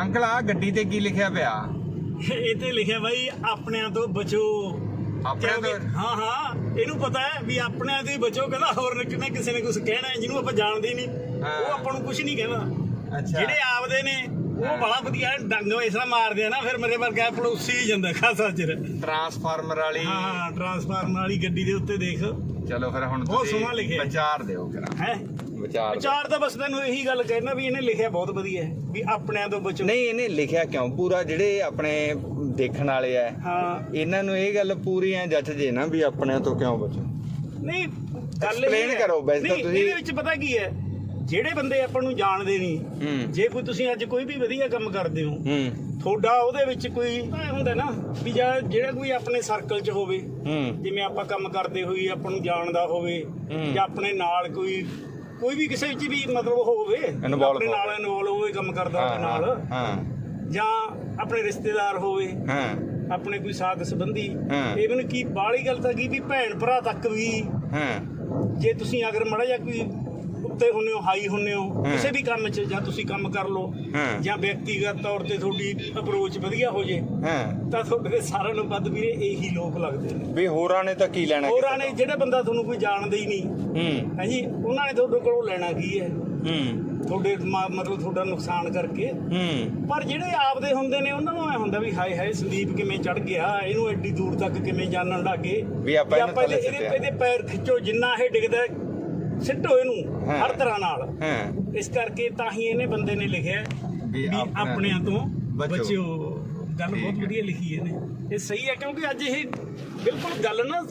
Uncle ਆ ਗੱਡੀ ਤੇ ਕੀ ਲਿਖਿਆ ਪਿਆ? ਇਹ ਤੇ ਲਿਖਿਆ ਬਾਈ ਆਪਣਿਆਂ ਤੋਂ ਬਚੋ। ਆਪਣਿਆਂ ਤੋਂ? ਕਿਉਂਕਿ- ਹਾਂ ਹਾਂ ਇਹਨੂੰ ਪਤਾ ਹੈ ਵੀ ਆਪਣਿਆਂ ਤੋਂ ਹੀ ਬਚੋ ਕਹਿੰਦਾ ਹੋਰ ਕਿਨੇ ਕਿਸੇ ਨੇ ਕੁਝ ਕਹਿਣਾ ਹੈ, ਜਿਹਨੂੰ ਆਪਾਂ ਜਾਣਦੇ ਹੀ ਨਹੀਂ। ਹਾਂ। ਉਹ ਆਪਾਂ ਨੂੰ ਕੁਝ ਨਹੀਂ ਕਹਿੰਦਾ ਅੱਛਾ। ਜਿਹੜੇ ਆਪਦੇ ਨੇ ਉਹ ਬੜਾ ਵਧੀਆ ਡੰਗ ਇਸਾ ਮਾਰਦੇ ਆ ਨਾ ਫਿਰ ਮੇਰੇ ਵਰਗਾ ਪੜੋਸੀ ਹੀ ਜਾਂਦਾ ਖਾਸਾ ਚਿਰ। ਟਰਾਂਸਫਾਰਮਰ ਵਾਲੀ। ਹਾਂ ਟਰਾਂਸਫਾਰਮਰ ਵਾਲੀ ਗੱਡੀ ਦੇ ਉੱਤੇ ਦੇਖ। ਚਲੋ ਫਿਰ ਹੁਣ ਬਹੁਤ ਤੁਸੀਂ ਲਿਖਿਆ। ਵਿਚਾਰ ਦਿਓ ਕਰਾਂ ਹੈ? ਵਿਚਾਰ। ਵਿਚਾਰ ਤਾਂ ਬਸ ਤੈਨੂੰ ਇਹੀ ਗੱਲ ਕਹਿਣਾ ਵੀ ਇਹਨੇ ਲਿਖਿਆ ਬਹੁਤ ਵਧੀਆ ਹੈ ਵੀ ਆਪਣਿਆਂ ਤੋਂ ਬਚੋ। ਨਹੀਂ ਇਹਨੇ ਲਿਖਿਆ ਕਿਉਂ? ਪੂਰਾ ਜਿਹੜੇ ਆਪਣੇ ਦੇਖਣ ਵਾਲੇ ਆ ਹਾਂ। ਇਹਨਾਂ ਨੂੰ ਇਹ ਗੱਲ ਪੂਰੀ ਐ ਜੱਜ ਜੇ ਨਾ ਵੀ ਆਪਣਿਆਂ ਤੋਂ ਕਿਉਂ ਬਚੋ? ਨਹੀਂ ਗੱਲ ਹੈ- ਕਰੋ, ਵੈਸੇ ਤਾਂ ਤੁਸੀਂ- ਇਹਦੇ ਵਿੱਚ ਪਤਾ ਕੀ ਹੈ? ਜਿਹੜੇ ਬੰਦੇ ਆਪਾਂ ਨੂੰ ਜਾਣਦੇ ਨਹੀਂ ਜੇ ਕੋਈ ਤੁਸੀਂ ਅੱਜ ਕੋਈ ਵੀ ਵਧੀਆ ਕੰਮ ਕਰਦੇ ਹੋ ਤੁਹਾਡਾ ਉਹਦੇ ਵਿੱਚ ਕੋਈ ਹੁੰਦਾ ਨਾ ਵੀ ਜਿਹੜਾ ਕੋਈ ਆਪਣੇ ਸਰਕਲ 'ਚ ਹੋਵੇ ਜਿਵੇਂ ਆਪਾਂ ਕੰਮ ਕਰਦੇ ਹੋਈ ਆਪਾਂ ਨੂੰ ਜਾਣਦਾ ਹੋਵੇ। ਜਾਂ ਆਪਣੇ ਨਾਲ ਕੋਈ ਕੋਈ ਵੀ ਕਿਸੇ ਵਿੱਚ ਵੀ ਮਤਲਬ ਹੋਵੇ Involve ਆਪਣੇ ਨਾਲ। ਇਨਵੋਲ ਹੋਵੇ ਕੰਮ ਕਰਦਾ ਹੋਵੇ ਨਾਲ। ਹਾਂ। ਜਾਂ ਆਪਣੇ ਰਿਸ਼ਤੇਦਾਰ ਹੋਵੇ ਹਾਂ। ਆਪਣੇ ਕੋਈ ਸਾਥ ਸੰਬੰਧੀ। ਹਾਂ। ਇਵਨ ਕੀ ਬਾਹਲੀ ਗੱਲ ਤਾਂ ਕੀ ਵੀ ਭੈਣ ਭਰਾ ਤੱਕ ਵੀ ਹਾਂ। ਜੇ ਤੁਸੀਂ ਅਗਰ ਮੜਾ ਜਾਂ ਕੋਈ ਉੱਤੇ ਹੁੰਨੇ ਹੋ ਹਾਈ ਹੁੰਨੇ ਹੋ। ਕਿਸੇ ਵੀ ਕੰਮ 'ਚ ਜਾਂ ਤੁਸੀਂ ਕੰਮ ਕਰ ਲਓ। ਜਾਂ ਵਿਅਕਤੀਗਤ ਤੌਰ ਤੇ ਤੁਹਾਡੀ ਅਪਰੋਚ ਵਧੀਆ ਹੋ ਜੇ ਤਾਂ ਤੁਹਾਡੇ ਸਾਰਿਆਂ ਨੂੰ ਵੱਧ ਵੀਰੇ ਇਹੀ ਲੋਕ ਲੱਗਦੇ ਨੇ। ਵੀ ਹੋਰਾਂ ਨੇ ਤਾਂ ਕੀ ਲੈਣਾ ਹੋਰਾਂ ਨੇ ਜਿਹੜੇ ਬੰਦਾ ਤੁਹਾਨੂੰ ਕੋਈ ਜਾਣਦਾ ਹੀ ਨਹੀਂ ਤੋਂ? ਹੂੰ। ਹੈ ਜੀ? ਉਹਨਾਂ ਨੇ ਤੁਹਾਡੇ ਕੋਲੋਂ ਲੈਣਾ ਕੀ ਹੈ? ਤੁਹਾਡੇ ਮਤਲਬ ਤੁਹਾਡਾ ਨੁਕਸਾਨ ਕਰਕੇ। ਪਰ ਜਿਹੜੇ ਆਪਦੇ ਹੁੰਦੇ ਨੇ ਉਹਨਾਂ ਨੂੰ ਐ ਹੁੰਦਾ ਵੀ ਹਾਏ ਹਾਏ ਸੰਦੀਪ ਕਿਵੇਂ ਚੜ ਗਿਆ? ਇਹਨੂੰ ਐਡੀ ਦੂਰ ਤੱਕ ਕਿਵੇਂ ਜਾਣਨ ਲੱਗੇ? ਵੀ ਆਪਾਂ ਇਹਦੇ ਪੈਰ ਖਿੱਚੋ ਜਿੰਨਾ ਇਹ ਡਿੱਗਦਾ ਸਿੱਟੋ ਇਹਨੂੰ ਹਾਂ। ਹਰ ਤਰ੍ਹਾਂ ਨਾਲ। ਹਾਂ। ਇਸ ਕਰਕੇ ਤਾਂ ਹੀ ਇਹਨੇ ਬੰਦੇ ਨੇ ਲਿਖਿਆ ਵੀ ਵੀ ਆਪਣਿਆਂ ਆਪਣਿਆਂ ਤੋਂ ਬਚੋ। ਬਚਿਓ। ਗੱਲ ਬਹੁਤ ਠੀਕ ਹੈ। ਵਧੀਆ ਲਿਖੀ ਇਹਨੇ। ਇਹ ਸਹੀ ਹੈ ਕਿਉਂਕਿ ਅੱਜ ਇਹ ਬਿਲਕੁਲ ਗੱਲ ਨਾ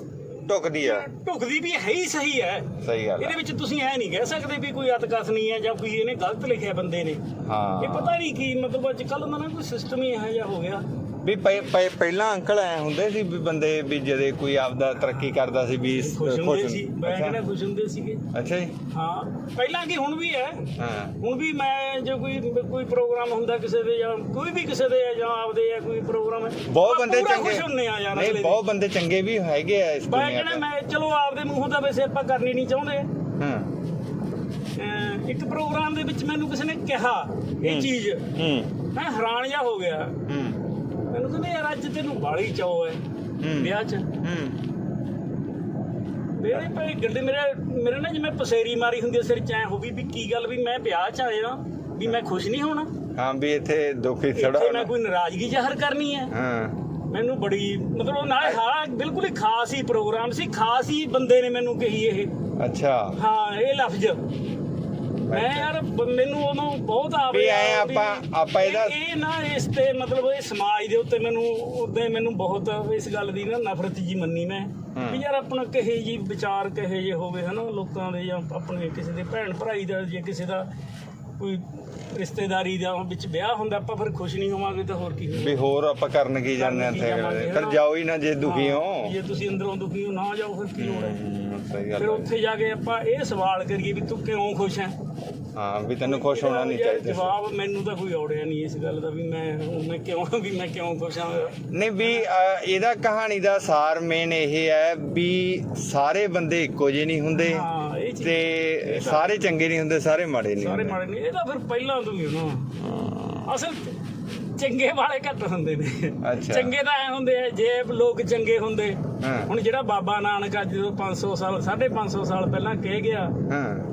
ਟੁਕਦੀ ਆ। ਢੁਕਦੀ ਵੀ ਹੈ ਹੀ ਸਹੀ ਹੈ। ਸਹੀ ਗੱਲ ਇਹਦੇ ਆ ਵਿੱਚ ਤੁਸੀਂ ਐ ਨਹੀਂ ਕਹਿ ਸਕਦੇ ਵੀ ਕੋਈ ਅਤਕਸ ਨਹੀਂ ਹੈ ਜਾਂ ਕੋਈ ਇਹਨੇ ਗਲਤ ਲਿਖਿਆ ਬੰਦੇ ਨੇ। ਇਹ ਹਾਂ ਪਤਾ ਨਹੀਂ ਕੀ ਮਤਲਬ ਅੱਜ ਕੱਲ ਨਾ ਕੋਈ ਸਿਸਟਮ ਹੀ ਇਹੋ ਜਿਹਾ ਹੋ ਗਿਆ। ਵੀ ਪਹਿ- ਪਹਿ- ਪਹਿਲਾਂ ਅੰਕਲ ਐ ਹੁੰਦੇ ਸੀ ਵੀ ਬੰਦੇ ਵੀ ਜਦੇ ਕੋਈ ਆਪਦਾ ਤਰੱਕੀ ਕਰਦਾ ਸੀ ਵੀ ਖੁਸ਼ ਹੁੰਦੇ ਸੀ। ਮੈਂ। ਕਹਿੰਦਾ ਖੁਸ਼ ਹੁੰਦੇ ਸੀਗੇ। ਅੱਛਾ ਜੀ। ਹਾਂ ਪਹਿਲਾਂ ਕੀ ਹੁਣ ਵੀ ਹੈ। ਹਾਂ। ਹੁਣ ਵੀ ਮੈਂ ਜੇ ਕੋਈ ਕੋਈ ਪ੍ਰੋਗਰਾਮ ਹੁੰਦਾ ਕਿਸੇ ਦੇ ਜਾਂ ਕੋਈ ਵੀ ਕਿਸੇ ਦੇ ਜਾਂ ਆਪਦੇ ਹੈ ਕੋਈ ਪ੍ਰੋਗਰਾਮ ਹੈ ਬਹੁਤ ਆਪਾਂ ਬੰਦੇ ਪੂਰਾ ਚੰਗੇ ਖੁਸ਼ ਹੁੰਨੇ ਆ ਯਾਰ ਅਗਲੇ ਨਹੀਂ। ਬਹੁਤ ਬੰਦੇ ਚੰਗੇ ਵੀ ਹੈਗੇ ਆ ਇਸ ਮੈਂ ਦੁਨੀਆ ਤੇ ਮੈਂ ਚਲੋ ਆਪਦੇ ਮੂੰਹੋਂ ਦਾ ਵੈਸੇ ਆਪਾਂ ਕਰਨੀ ਨਹੀਂ ਚਾਹੁੰਦੇ। ਹਾਂ। ਅਹ ਇੱਕ ਪ੍ਰੋਗਰਾਮ ਦੇ ਵਿੱਚ ਮੈਨੂੰ ਕਿਸੇ ਨੇ ਕਿਹਾ ਇਹ। ਚੀਜ਼। ਹੂੰ। ਮੈਂ ਹੈਰਾਨ ਜਿਹਾ ਹੋ ਗਿਆ। ਹੂੰ। ਮੈਨੂੰ ਕਹਿੰਦੇ ਯਾਰ ਅੱਜ ਤੈਨੂੰ ਬਾਲੀ ਚਾਅ ਹੈ। ਵਿਆਹ 'ਚ। ਹੂੰ। ਮੇਰੇ ਭਾਈ ਗੱਡੀ ਮੇਰੇ ਮੇਰੇ ਨਾਲ ਜਿਵੇਂ ਪਸੇਰੀ ਮਾਰੀ ਹੁੰਦੀ ਹੈ ਸਿਰ 'ਚ ਐ ਹੋ ਵੀ ਵੀ ਕੀ ਗੱਲ ਵੀ ਮੈਂ ਵਿਆਹ 'ਚ ਆਇਆ ਵੀ ਮੈਂ ਖੁਸ਼ ਨਹੀਂ ਹੋਣਾ। ਹਾਂ ਵੀ ਇੱਥੇ ਦੁਖੀ ਇੱਥੇ ਥੜਾ ਮੈਂ ਕੋਈ ਨਾਰਾਜ਼ਗੀ ਜ਼ਾਹਰ ਕਰਨੀ ਹੈ। ਹਾਂ। ਮੈਨੂੰ ਬੜੀ ਮਤਲਬ ਉਹ ਨਾਲੇ ਹਾਂ ਬਿਲਕੁਲ ਹੀ ਖਾਸ ਹੀ ਪ੍ਰੋਗਰਾਮ ਸੀ ਖਾਸ ਹੀ ਬੰਦੇ ਨੇ ਮੈਨੂੰ ਕਹੀ ਇਹ। ਅੱਛਾ। ਹਾਂ ਇਹ ਲਫ਼ਜ਼। ਮੈਂ ਯਾਰ ਬ- ਮੈਨੂੰ ਉਹਨੂੰ ਬਹੁਤ ਆਵੇ ਵੀ ਐਂ ਆਪਾਂ- ਆਪਾਂ ਇਹਦਾ- ਇਹ ਨਾ ਇਸ ਤੇ ਮਤਲਬ ਇਹ ਸਮਾਜ ਦੇ ਉੱਤੇ ਮੈਨੂੰ ਉਹਦੇ ਮੈਨੂੰ ਬਹੁਤ ਇਸ ਗੱਲ ਦੀ ਨਾ ਨਫ਼ਰਤ ਜੀ ਮੰਨੀ ਮੈਂ। ਵੀ ਯਾਰ ਆਪਣਾ ਕਹੇ ਜੀ ਵਿਚਾਰ ਕਹੇ ਜੇ ਹੋਵੇ ਹਨਾ ਲੋਕਾਂ ਦੇ ਜਾਂ ਆਪਣੇ ਕਿਸੇ ਦੇ ਭੈਣ ਭਰਾਈ ਦਾ ਜਾਂ ਕਿਸੇ ਦਾ ਕੋਈ ਰਿਸ਼ਤੇਦਾਰੀ ਦਾ ਵਿੱਚ ਵਿਆਹ ਹੁੰਦਾ ਆਪਾਂ ਫਿਰ ਖੁਸ਼ ਨਹੀਂ ਹੋਵਾਂਗੇ ਤਾਂ ਹੋਰ ਕੀ? ਵੀ ਹੋਰ ਆਪਾਂ ਕਰਨ ਕੀ ਜਾਂਦੇ ਕੀ ਇੱਥੇ? ਫਿਰ? ਜਾਓ ਹੀ ਨਾ ਜੇ ਦੁਖੀ ਹਾਂ, ਜੇ ਤੁਸੀਂ ਅੰਦਰੋਂ ਦੁਖੀ ਹੋ ਨਾ ਜਾਓ ਫਿਰ ਕੀ ਲੋੜ ਹੈ? ਸਹੀ ਫਿਰ ਗੱਲ ਹੈ। ਉੱਥੇ ਜਾ ਕੇ ਆਪਾਂ ਇਹ ਸਵਾਲ ਕਰੀਏ ਵੀ ਤੂੰ ਕਿਉਂ ਖੁਸ਼ ਹੈ? ਹਾਂ ਵੀ ਤੈਨੂੰ ਖੁਸ਼ ਹੋਣਾ ਨਹੀਂ ਚਾਹੀਦਾ। ਜਵਾਬ ਮੈਨੂੰ ਤਾਂ ਕੋਈ ਔੜਿਆ ਨਹੀਂ ਇਸ ਗੱਲ ਦਾ ਵੀ ਮੈਂ ਮੈਂ ਕਿਉਂ ਵੀ ਮੈਂ ਕਿਉਂ ਖੁਸ਼ ਹਾਂ? ਨਹੀਂ ਵੀ ਇਹਦਾ ਕਹਾਣੀ ਦਾ ਸਾਰ ਮੇਨ ਇਹ ਹੈ ਵੀ ਸਾਰੇ ਬੰਦੇ ਇੱਕੋ ਜਿਹੇ ਨਹੀਂ ਹੁੰਦੇ। ਤੇ ਸਾਰੇ ਚੰਗੇ ਨਹੀਂ ਹੁੰਦੇ ਸਾਰੇ ਮਾੜੇ ਨਹੀਂ ਸਾਰੇ ਮਾੜੇ ਨਹੀਂ ਇਹ ਤਾਂ ਫਿਰ ਪਹਿਲਾਂ ਤੋਂ ਹੀ ਨਾ। ਅਸਲ ਚੰਗੇ ਵਾਲੇ ਘੱਟ ਹੁੰਦੇ ਨੇ। ਚੰਗੇ ਤਾਂ ਐ ਹੁੰਦੇ ਆ ਜੇ ਲੋਕ ਚੰਗੇ ਹੁੰਦੇ। ਹੁਣ ਜਿਹੜਾ ਬਾਬਾ ਨਾਨਕ ਅੱਜ ਜਦੋਂ 500 ਸਾਲ 550 ਸਾਲ ਪਹਿਲਾਂ ਕਹਿ ਗਿਆ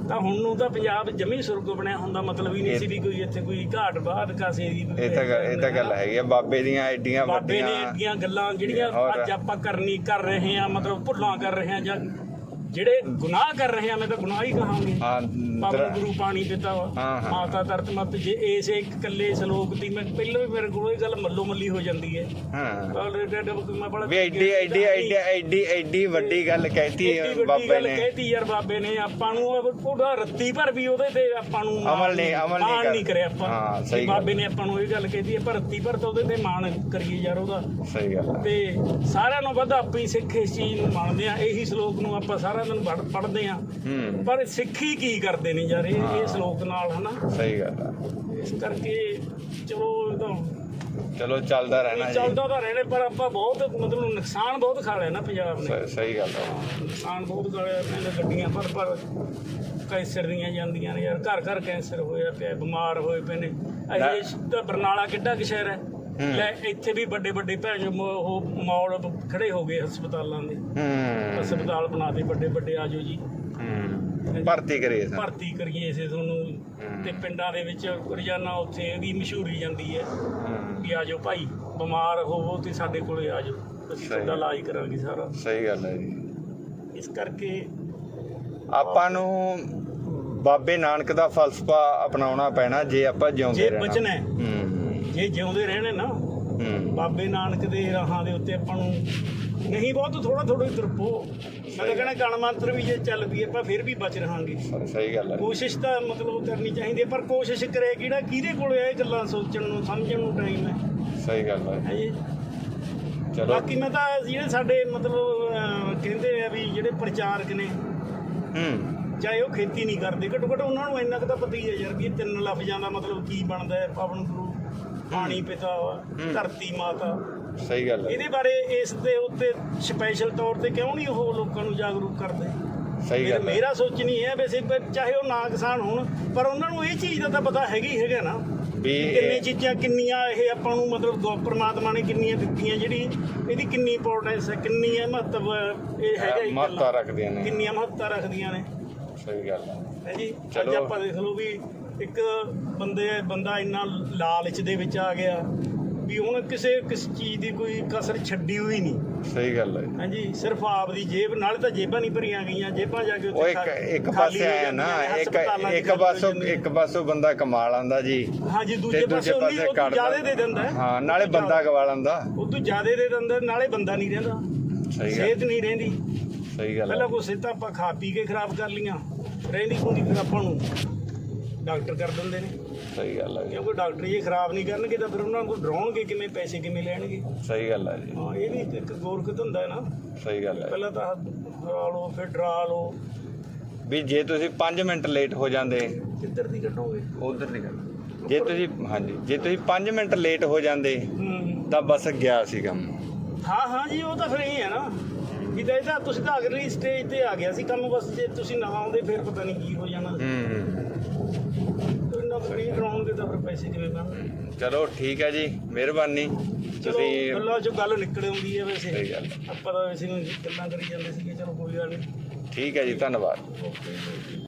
ਤਾਂ ਹੁਣ ਨੂੰ ਤਾਂ ਪੰਜਾਬ ਜਮੀ ਸੁਰਗ ਬਣਿਆ ਹੁੰਦਾ ਮਤਲਬ ਹੀ ਨਹੀਂ ਸੀ ਵੀ ਕੋਈ ਇੱਥੇ ਕੋਈ ਘਾਟ ਬਾਦ ਕਾਸੇ ਦੀ ਇਹ ਤਾਂ ਇਹ ਤਾਂ ਗੱਲ ਹੈਗੀ ਆ। ਬਾਬੇ ਦੀਆਂ ਐਡੀਆਂ ਬਾਬੇ ਨੇ ਵੱਡੀਆਂ ਏਡੀਆਂ ਗੱਲਾਂ ਜਿਹੜੀਆਂ। ਅੱਜ ਆਪਾਂ ਕਰਨੀ ਕਰ ਰਹੇ ਹਾਂ ਮਤਲਬ ਭੁੱਲਾਂ ਕਰ ਰਹੇ ਹਾਂ ਜਾਂ ਜਿਹੜੇ ਗੁਨਾਹ ਕਰ ਰਹੇ ਆ ਮੈਂ ਤਾਂ ਗੁਨਾਹ ਹੀ ਕਹਾਂਗੇ। ਪਾਵਨ ਦਰ- ਗੁਰੂ ਪਾਣੀ ਦਿੱਤਾ ਵਾ। ਮਾਤਾ ਤਰਤ ਮਤ ਜੇ ਇਸ ਇੱਕ ਇਕੱਲੇ ਸ਼ਲੋਕ ਦੀ ਮੈਂ ਪਹਿਲਾਂ ਵੀ ਮੇਰੇ ਕੋਲ ਇਹ ਗੱਲ ਮੱਲੋ ਮੱਲੀ ਹੋ ਜਾਂਦੀ ਹੈ। ਹਾਂ। ਪਰ ਡੈਡ ਮੈਂ ਬੜਾ ਵੀ ਐਡੀ ਐਡੀ ਐਡੀ ਐਡੀ ਐਡੀ ਵੱਡੀ ਗੱਲ ਕਹਿਤੀ ਏਡੀ ਵੱਡੀ ਬਾਬੇ ਨੇ। ਕਹਿਤੀ ਯਾਰ ਬਾਬੇ ਨੇ। ਆਪਾਂ ਨੂੰ ਉਹ- ਉਹਦਾ ਰੱਤੀ ਭਰ ਵੀ ਉਹਦੇ ਤੇ ਆਪਾਂ ਨੂੰ ਅਮਲ ਨਹੀਂ- ਅਮਲ ਨਹੀਂ ਕਰਿਆ ਆਪਾਂ। ਹਾਂ, ਸਹੀ। ਬਾਬੇ ਨੇ ਆਪਾਂ ਨੂੰ ਇਹ ਗੱਲ ਕਹਿਤੀ ਹੈ ਪਰ ਰੱਤੀ ਭਰ ਤਾਂ ਉਹਦੇ ਤੇ ਮਾਣ ਕਰੀਏ ਯਾਰ ਉਹਦਾ। ਸਹੀ ਗੱਲ। ਤੇ ਸਾਰਿਆਂ ਨੂੰ ਵੱਧ ਆਪੀ ਸਿੱਖ ਇਸ ਚੀਜ਼ ਨੂੰ ਮੰਨਦੇ ਆ। ਇਹੀ ਸ਼ਲੋਕ ਨੂੰ ਆਪਾਂ ਸਾਰਿਆਂ ਦਿਨ ਪੜ੍ਹਦੇ ਆ। ਹੂੰ। ਪਰ ਸਿੱਖੀ ਕੀ ਕਰਦੇ ਨੇ ਯਾਰ ਇਹ ਇਹ ਸ਼ਲੋਕ ਨਾਲ ਹਨਾ? ਸਹੀ ਗੱਲ ਆ। ਇਸ ਕਰਕੇ ਚਲੋ ਇਹ ਤਾਂ ਚਲੋ ਚੱਲਦਾ ਰਹਿਣਾ ਜੀ। ਚੱਲਦਾ ਤਾਂ ਰਹਿਣੇ ਪਰ ਆਪਾਂ ਬਹੁਤ ਮਤਲਬ ਨੁਕਸਾਨ ਬਹੁਤ ਖਾ ਲਿਆ ਨਾ ਪੰਜਾਬ ਨੇ। ਸ- ਸਹੀ ਗੱਲ ਹੈ ਨੁਕਸਾਨ ਬਹੁਤ ਖਾ ਲਿਆ ਕਹਿੰਦੇ ਗੱਡੀਆਂ ਪਰ ਪਰ ਕੈਂਸਰ ਦੀਆਂ ਜਾਂਦੀਆਂ ਨੇ ਯਾਰ। ਘਰ ਘਰ ਕੈਂਸਰ ਹੋਇਆ ਪਿਆ ਬਿਮਾਰ ਹੋਏ ਪਏ ਨੇ। ਇਹ ਤਾਂ ਬਰਨਾਲਾ ਕਿੱਡਾ ਕੁ ਸ਼ਹਿਰ ਹੈ। ਲੈ ਇੱਥੇ ਵੀ ਵੱਡੇ ਵੱਡੇ ਭੈਣ ਚੋ ਮ- ਉਹ ਮੌਲ ਖੜੇ ਹੋ ਗਏ ਹਸਪਤਾਲਾਂ ਦੇ। ਹੂੰ। ਹਸਪਤਾਲ ਬਣਾਤੇ ਵੱਡੇ ਵੱਡੇ ਆਜੋ ਜੀ। ਹੂੰ। ਭਰਤੀ ਕਰੀਏ ਸਰ। ਭਰਤੀ ਕਰੀਏ ਇਸੇ ਤੁਹਾਨੂੰ। ਤੇ ਪਿੰਡਾਂ ਦੇ ਵਿੱਚ ਰੋਜ਼ਾਨਾ ਉੱਥੇ ਇਹਦੀ ਮਸ਼ਹੂਰੀ ਜਾਂਦੀ ਹੈ। ਵੀ ਆਜੋ ਭਾਈ ਬਿਮਾਰ ਹੋਵੋ ਤੇ ਸਾਡੇ ਕੋਲੇ ਆਜੋ ਅਸੀਂ। ਤੁਹਾਡਾ ਇਲਾਜ ਕਰਾਂਗੇ ਸਾਰਾ। ਸਹੀ ਗੱਲ ਹੈ ਜੀ। ਇਸ ਕਰਕੇ ਆਪਾਂ ਨੂੰ ਬਾਬੇ ਨਾਨਕ ਦਾ ਫਲਸਫਾ ਅਪਣਾਉਣਾ ਪੈਣਾ ਜੇ ਆਪਾਂ ਜਿਉਂਦੇ ਜੇ ਰਹਿਣਾ। ਬਚਣਾ ਹੈ, ਹੂੰ। ਜੇ ਜਿਉਂਦੇ ਰਹਿਣੇ ਨਾ ਹੂੰ। ਬਾਬੇ ਨਾਨਕ ਦੇ ਰਾਹਾਂ ਦੇ ਉੱਤੇ ਆਪਾਂ ਨੂੰ ਨਹੀਂ ਬਹੁਤ ਥੋੜਾ ਥੋੜਾ ਹੀ ਤੁਰਪੋ ਮੈਂ ਤਾਂ ਕਹਿੰਦਾ ਗਣ ਮੰਤਰ ਵੀ ਜੇ ਚੱਲ ਪਈਏ ਆਪਾਂ ਫਿਰ ਵੀ ਬਚ ਰਹਾਂਗੇ। ਸਹੀ ਗੱਲ ਹੈ। ਕੋਸ਼ਿਸ਼ ਤਾਂ ਮਤਲਬ ਕਰਨੀ ਚਾਹੀਦੀ ਹੈ ਪਰ ਕੋਸ਼ਿਸ਼ ਕਰੇ ਕਿਹੜਾ ਕਿਹਦੇ ਕੋਲੇ ਇਹ ਗੱਲਾਂ ਸੋਚਣ ਨੂੰ ਸਮਝਣ ਨੂੰ ਟਾਈਮ ਹੈ? ਸਹੀ ਗੱਲ ਹੈ। ਹੈ ਜੀ। ਚਲੋ। ਬਾਕੀ ਮੈਂ ਤਾਂ ਜਿਹੜੇ ਸਾਡੇ ਮਤਲਬ ਕਹਿੰਦੇ ਆ ਵੀ ਜਿਹੜੇ ਪ੍ਰਚਾਰਕ ਨੇ ਹੂੰ। ਚਾਹੇ ਉਹ ਖੇਤੀ ਨਹੀਂ ਕਰਦੇ ਘੱਟੋ ਘੱਟ ਉਹਨਾਂ ਨੂੰ ਇੰਨਾ ਕੁ ਤਾਂ ਪਤਾ ਹੀ ਹੈ ਯਾਰ ਵੀ ਇਹ ਤਿੰਨ ਲਫ਼ਜ਼ਾਂ ਦਾ ਮਤਲਬ ਕੀ ਬਣਦਾ ਹੈ ਪਵਨ ਗੁਰੂ ਪਾਣੀ ਪਿਤਾ ਧਰਤੀ ਮਾਤਾ। ਸਹੀ ਗੱਲ ਹੈ। ਇਹਦੇ ਬਾਰੇ ਇਸ ਦੇ ਉੱਤੇ ਸਪੈਸ਼ਲ ਤੌਰ ਤੇ ਕਿਉਂ ਨਹੀਂ ਉਹ ਲੋਕਾਂ ਨੂੰ ਜਾਗਰੂਕ ਕਰਦੇ? ਸਹੀ ਗੱਲ ਹੈ। ਮੇਰਾ ਸੋਚ ਨਹੀਂ ਹੈ ਵੈਸੇ ਪਰ ਚਾਹੇ ਉਹ ਨਾ ਕਿਸਾਨ ਹੋਣ ਪਰ ਉਹਨਾਂ ਨੂੰ ਇਹ ਚੀਜ਼ ਦਾ ਤਾਂ ਪਤਾ ਹੈਗਾ ਹੈਗਾ ਨਾ। ਵੀ ਕਿੰਨੀ ਇਹ- ਚੀਜ਼ਾਂ ਕਿੰਨੀਆਂ ਇਹ ਆਪਾਂ ਨੂੰ ਮਤਲਬ ਗੋ ਪਰਮਾਤਮਾ ਨੇ ਕਿੰਨੀਆਂ ਦਿੱਤੀਆਂ ਜਿਹੜੀ ਇਹਦੀ ਕਿੰਨੀ ਇੰਪੋਰਟੈਂਸ ਹੈ ਕਿੰਨੀ ਹੈ ਮਹੱਤਵ ਇਹ ਹੈਗਾ ਹੀ ਮਹੱਤਤਾ ਗੱਲਾਂ। ਰੱਖਦੀਆਂ ਨੇ। ਕਿੰਨੀਆਂ ਮਹੱਤਤਾ ਰੱਖਦੀਆਂ ਨੇ। ਸਹੀ ਗੱਲ ਹੈ। ਹੈ ਜੀ? ਅੱਜ ਚਲੋ। ਆਪਾਂ ਦੇਖ ਲਓ ਵੀ ਇੱਕ ਬੰਦੇ ਬੰਦਾ ਇੰਨਾ ਲਾਲਚ ਦੇ ਵਿੱਚ ਆ ਗਿਆ ਵੀ ਹੁਣ ਕਿਸੇ ਕਿਸ ਚੀਜ਼ ਦੀ ਕੋਈ ਕਸਰ ਛੱਡੀ ਹੋਈ ਨਹੀਂ। ਸਹੀ ਗੱਲ ਹੈ ਹਾਂਜੀ ਸਿਰਫ ਆਪ ਦੀ ਜੇਬ ਨਾਲੇ ਤਾਂ ਜੇਬਾਂ ਨਹੀਂ ਭਰੀਆਂ ਗਈਆਂ ਜੇਬਾਂ ਜਾ ਕੇ ਉਹ ਇੱਕ ਖਾ- ਇੱਕ ਖਾਲੀ ਪਾਸੇ ਹੋ ਆਇਆ ਨਾ ਜਾਂਦੀਆਂ ਨੇ, ਇੱਕ ਹਸਪਤਾਲਾਂ 'ਚ ਇੱਕ ਹੋ ਪਾਸੋਂ ਨੇ। ਇੱਕ ਪਾਸੋਂ ਬੰਦਾ ਕਮਾ ਲਾਂਦਾ ਜੀ ਹਾਂਜੀ ਤੇ ਦੂਜੇ ਪਾਸੇ ਉਹ ਜ਼ਿਆਦਾ ਦੇ ਦਿੰਦਾ ਹੈ। ਹਾਂ ਨਾਲੇ ਬੰਦਾ ਗਵਾ ਲਾਂਦਾ ਉਹ ਤੋਂ ਜ਼ਿਆਦਾ ਦੇ ਦਿੰਦਾ ਨਾਲੇ ਬੰਦਾ ਨਹੀਂ ਰਹਿੰਦਾ। ਸਹੀ ਗੱਲ। ਸਿਹਤ ਨਹੀਂ ਰਹਿੰਦੀ। ਸਹੀ ਗੱਲ ਹੈ। ਪਹਿਲਾਂ ਕੋਈ ਸਿਹਤਾਂ ਆਪਾਂ ਖਾ ਪੀ ਕੇ ਖਰਾਬ ਕਰ ਲੀਆਂ ਰਹਿੰਦੀ ਹੁੰਦੀ ਫਿਰ ਆਪਾਂ ਨੂੰ। ਡਾਕਟਰ ਕਰ ਦਿੰਦੇ ਨੇ। ਸਹੀ ਗੱਲ ਹੈ ਜੀ, ਕਿਉਂਕਿ ਡਾਕਟਰ ਜੇ ਖਰਾਬ ਨਹੀਂ ਕਰਨਗੇ ਤਾਂ ਫਿਰ ਉਹਨਾਂ ਨੂੰ ਡਰਾਉਣਗੇ ਕਿਵੇਂ ਪੈਸੇ ਕਿਵੇਂ ਲੈਣਗੇ। ਸਹੀ ਗੱਲ ਹੈ ਜੀ। ਹਾਂ ਇਹ ਵੀ ਇੱਕ ਗੋਰਖ ਧੰਦਾ ਹੈ ਨਾ। ਸਹੀ ਗੱਲ ਹੈ। ਪਹਿਲਾਂ ਤਾਂ ਹਰਾ ਲਓ ਫਿਰ ਡਰਾ ਲਓ। ਵੀ ਜੇ ਤੁਸੀਂ 5 ਮਿੰਟ ਲੇਟ ਹੋ ਜਾਂਦੇ ਕਿੱਧਰ ਦੀ ਕੱਢੋਗੇ? ਉਧਰ ਨਹੀਂ ਕਰਨਾ ਜੇ ਤੁਸੀਂ ਹਾਂਜੀ ਜੇ ਤੁਸੀਂ 5 ਮਿੰਟ ਲੇਟ ਹੋ ਜਾਂਦੇ ਤਾਂ ਬਸ ਗਿਆ ਸੀ ਕੰਮ। ਹਾਂ ਹਾਂ ਜੀ ਉਹ ਤਾਂ ਫਿਰ ਇਹ ਹੈ ਨਾ। ਕਿ ਤਾਂ ਇਹਦਾ ਤੁਸੀਂ ਤਾਂ ਅਗਲੀ ਸਟੇਜ ਤੇ ਆ ਗਿਆ ਸੀ ਕੰਮ ਬਸ ਜੇ ਤੁਸੀਂ ਨਾ ਆਉਂਦੇ ਫਿਰ ਪਤਾ ਨਹੀਂ ਕੀ ਹੋ ਜਾਣਾ। ਹੂੰ ਇੰਨਾ ਫਰੀ ਕਰਾਉਣਗੇ ਤਾਂ ਫਿਰ ਪੈਸੇ ਕਿਵੇਂ ਬਣਨਗੇ ਚਲੋ ਠੀਕ ਹੈ ਜੀ ਮਿਹਰਬਾਨੀ। ਚਲੋ ਤੁਸੀਂ ਗੱਲਾਂ ਚੋਂ ਗੱਲ ਨਿਕਲ ਆਉਂਦੀ ਹੈ ਵੈਸੇ। ਸਹੀ ਗੱਲ। ਆਪਾਂ ਤਾਂ ਵੈਸੇ ਨੂੰ ਗੱਲਾਂ ਕਰੀ ਜਾਂਦੇ ਸੀਗੇ ਚਲੋ ਕੋਈ ਗੱਲ ਨਹੀਂ ਠੀਕ ਹੈ ਜੀ ਧੰਨਵਾਦ। ਓਕੇ।